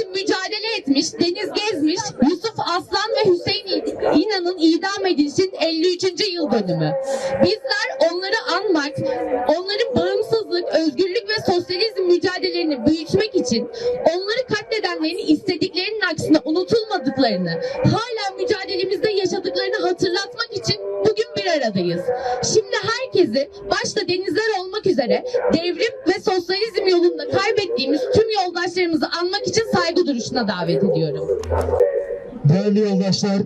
için mücadele etmiş, deniz gezmiş Yusuf Aslan ve Hüseyin İnan'ın idam edilişinin 53. yıl dönümü. Bizler onları anmak, onların bağımsızlık, özgürlük mücadelelerini büyütmek için onları katledenlerin istediklerinin aksine unutulmadıklarını, hala mücadelemizde yaşadıklarını hatırlatmak için bugün bir aradayız. Şimdi herkesi başta denizler olmak üzere devrim ve sosyalizm yolunda kaybettiğimiz tüm yoldaşlarımızı anmak için saygı duruşuna davet ediyorum. Değerli yoldaşlar,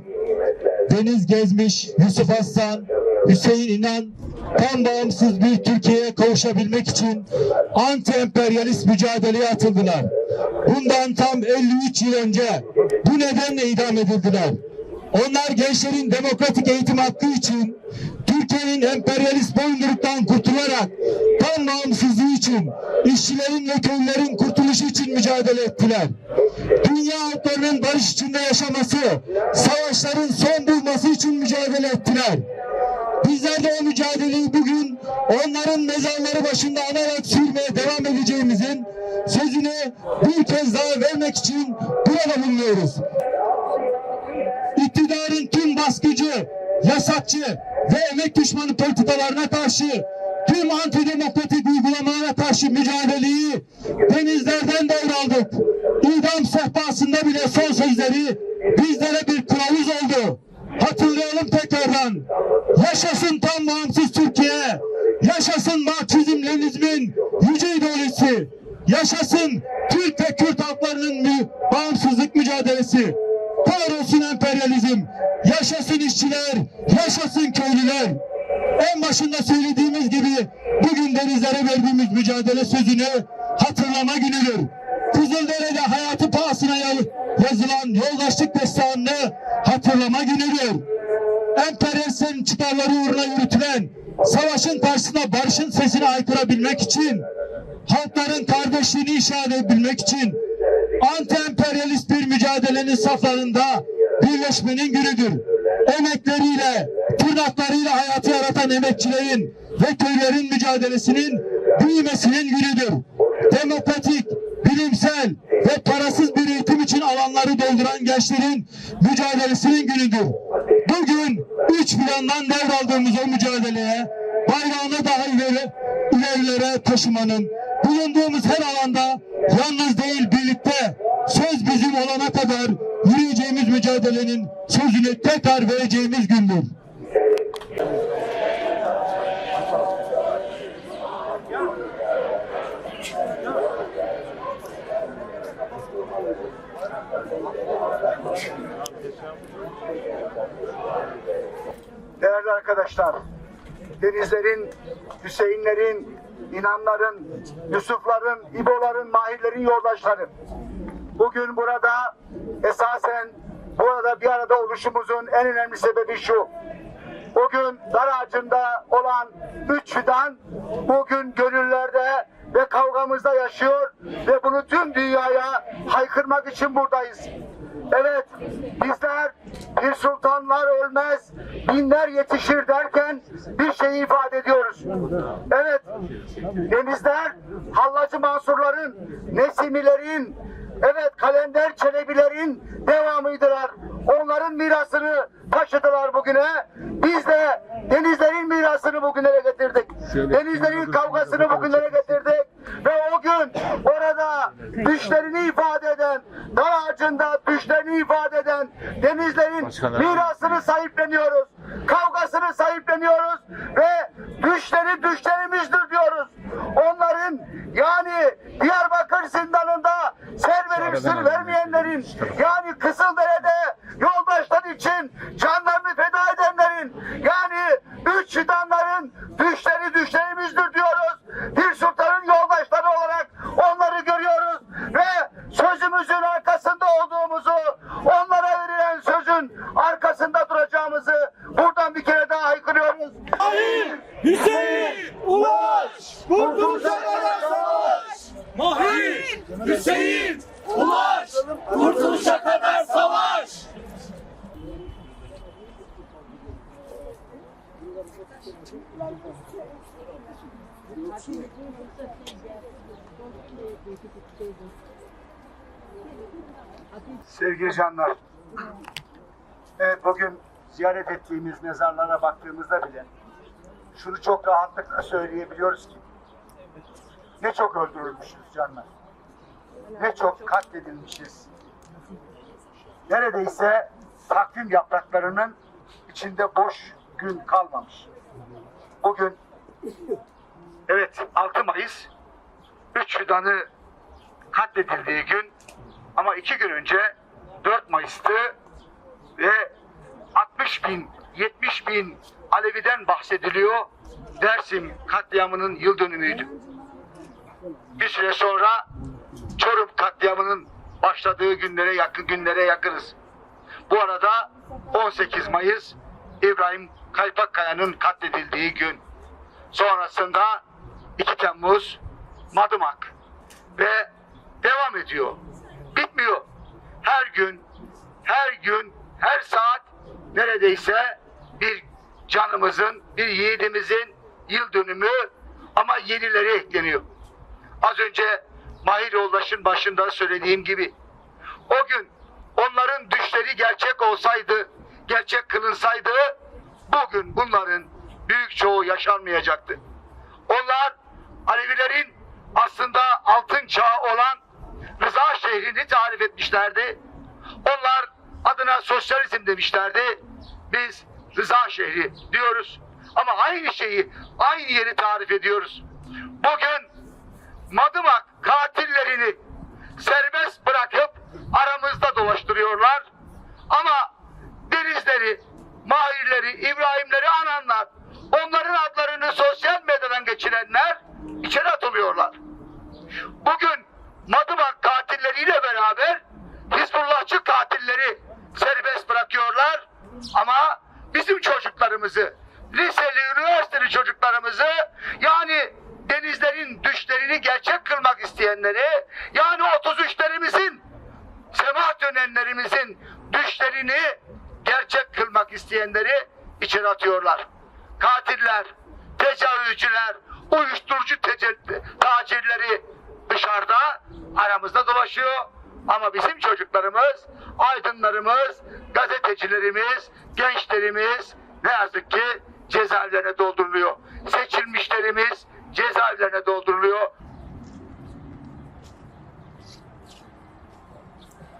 Deniz Gezmiş, Yusuf Aslan, Hüseyin İnan tam bağımsız bir Türkiye'ye kavuşabilmek için anti-emperyalist mücadeleye atıldılar. Bundan tam 53 yıl önce bu nedenle idam edildiler. Onlar gençlerin demokratik eğitim hakkı için Türkiye'nin emperyalist boyunduruktan kurtularak tam bağımsızlığı için işçilerin ve köylülerin kurtuluşu için mücadele ettiler. Dünya halklarının barış içinde yaşaması, savaşların son bulması için mücadele ettiler. Bizler de o mücadeleyi bugün onların mezarları başında anarak sürmeye devam edeceğimizin sözünü bir kez daha vermek için burada bulunuyoruz. İktidarın tüm baskıcı, yasakçı ve emek düşmanı politikalarına karşı tüm antidemokratik uygulamalara karşı mücadeleyi denizlerden devraldık. İdam sehpasında bile son sözleri bizlere bir kılavuz oldu. Hatırlayalım tekrardan. Yaşasın tam bağımsız Türkiye. Yaşasın Marksizm Yüce ideolojisi. Yaşasın Türk ve Kürt halklarının bağımsızlık mücadelesi. Kahrolsun emperyalizm. Yaşasın işçiler, yaşasın köylüler. En başında söylediğimiz gibi bugün denizlere verdiğimiz mücadele sözünü hatırlama günüdür. Kızıldere'de hayatı pahasına ya- yazılan yoldaşlık destanını Çıkarları uğruna yürütülen savaşın karşısında barışın sesini haykırabilmek için halkların kardeşliğini inşa edebilmek için anti-emperyalist bir mücadelenin saflarında birleşmenin günüdür. Emekleriyle, tırnaklarıyla hayatı yaratan emekçilerin ve köylerin mücadelesinin büyümesinin günüdür. Demokratik, bilimsel ve parasız bir eğitim için alanları dolduran gençlerin mücadelesinin günüdür. Bugün üç bir yandan devraldığımız o mücadeleye bayrağını daha ileri, ilerilere taşımanın, bulunduğumuz her alanda yalnız değil birlikte söz bizim olana kadar yürüyeceğimiz mücadelenin sözünü tekrar vereceğimiz gündür. Değerli arkadaşlar, denizlerin, Hüseyinlerin, İnanların, Yusufların, İboların, Mahirlerin yoldaşları. Bugün burada esasen burada bir arada oluşumuzun en önemli sebebi şu. Bugün dar ağacında olan üç fidan bugün gönüllerde ve kavgamızda yaşıyor ve bunu tüm dünyaya haykırmak için buradayız. Evet, bizler bir sultanlar ölmez, binler yetişir derken bir şey ifade ediyoruz. Evet, denizler Hallacı Mansurların, Nesimilerin, evet Kalender Çelebilerin devamıydılar. Onların mirasını taşıdılar bugüne. Biz de denizlerin mirasını bugünlere getirdik. Denizlerin kavgasını bugünlere getirdik. Ve o gün orada düşlerini ifade eden, dar ağacında düşlerini ifade eden denizlerin mirasını sahipleniyoruz. Kavgasını sahipleniyoruz ve düşleri düşlerimizdir diyoruz. Onların yani Diyarbakır zindanında ser verip sır vermeyenlerin yani Kızıldere'de yoldaşlar için canlarını feda edenlerin yani üç fidanların düşleri düşlerimizdir diyoruz. Hüseyin Ulaş Kurtuluşa kadar savaş! Sevgili canlar, evet bugün ziyaret ettiğimiz mezarlara baktığımızda bile şunu çok rahatlıkla söyleyebiliyoruz ki ne çok öldürülmüşüz canlar, ne çok katledilmişiz. Neredeyse takvim yapraklarının içinde boş gün kalmamış. Bugün evet 6 Mayıs 3 fidanı katledildiği gün ama iki gün önce 4 Mayıs'tı ve 60 bin, 70 bin Alevi'den bahsediliyor. Dersim katliamının yıl dönümüydü. Bir süre sonra katliamının başladığı günlere yakın günlere yakınız. Bu arada 18 Mayıs İbrahim Kaypakkaya'nın katledildiği gün. Sonrasında 2 Temmuz Madımak ve devam ediyor. Bitmiyor. Her gün, her gün, her saat neredeyse bir canımızın, bir yiğidimizin yıl dönümü ama yenileri ekleniyor. Az önce Mahir Yoldaş'ın başında söylediğim gibi o gün onların düşleri gerçek olsaydı, gerçek kılınsaydı bugün bunların büyük çoğu yaşanmayacaktı. Onlar Alevilerin aslında altın çağı olan Rıza şehrini tarif etmişlerdi. Onlar adına sosyalizm demişlerdi. Biz Rıza şehri diyoruz. Ama aynı şeyi, aynı yeri tarif ediyoruz. Bugün Madımak katillerini serbest bırakıp aramızda dolaştırıyorlar. Ama denizleri, mahirleri, İbrahimleri ananlar, onların adlarını sosyal medyadan geçirenler içeri atılıyorlar. Bugün Madımak katilleriyle beraber Hizbullahçı katilleri serbest bırakıyorlar. Ama bizim çocuklarımızı, liseli, üniversiteli çocuklarımızı yani düşlerini gerçek kılmak isteyenleri yani 33'lerimizin sema dönenlerimizin düşlerini gerçek kılmak isteyenleri içeri atıyorlar. Katiller, tecavüzcüler, uyuşturucu tacirleri dışarıda aramızda dolaşıyor. Ama bizim çocuklarımız, aydınlarımız, gazetecilerimiz, gençlerimiz ne yazık ki cezaevlerine dolduruluyor. Seçilmişlerimiz cezaevlerine dolduruluyor.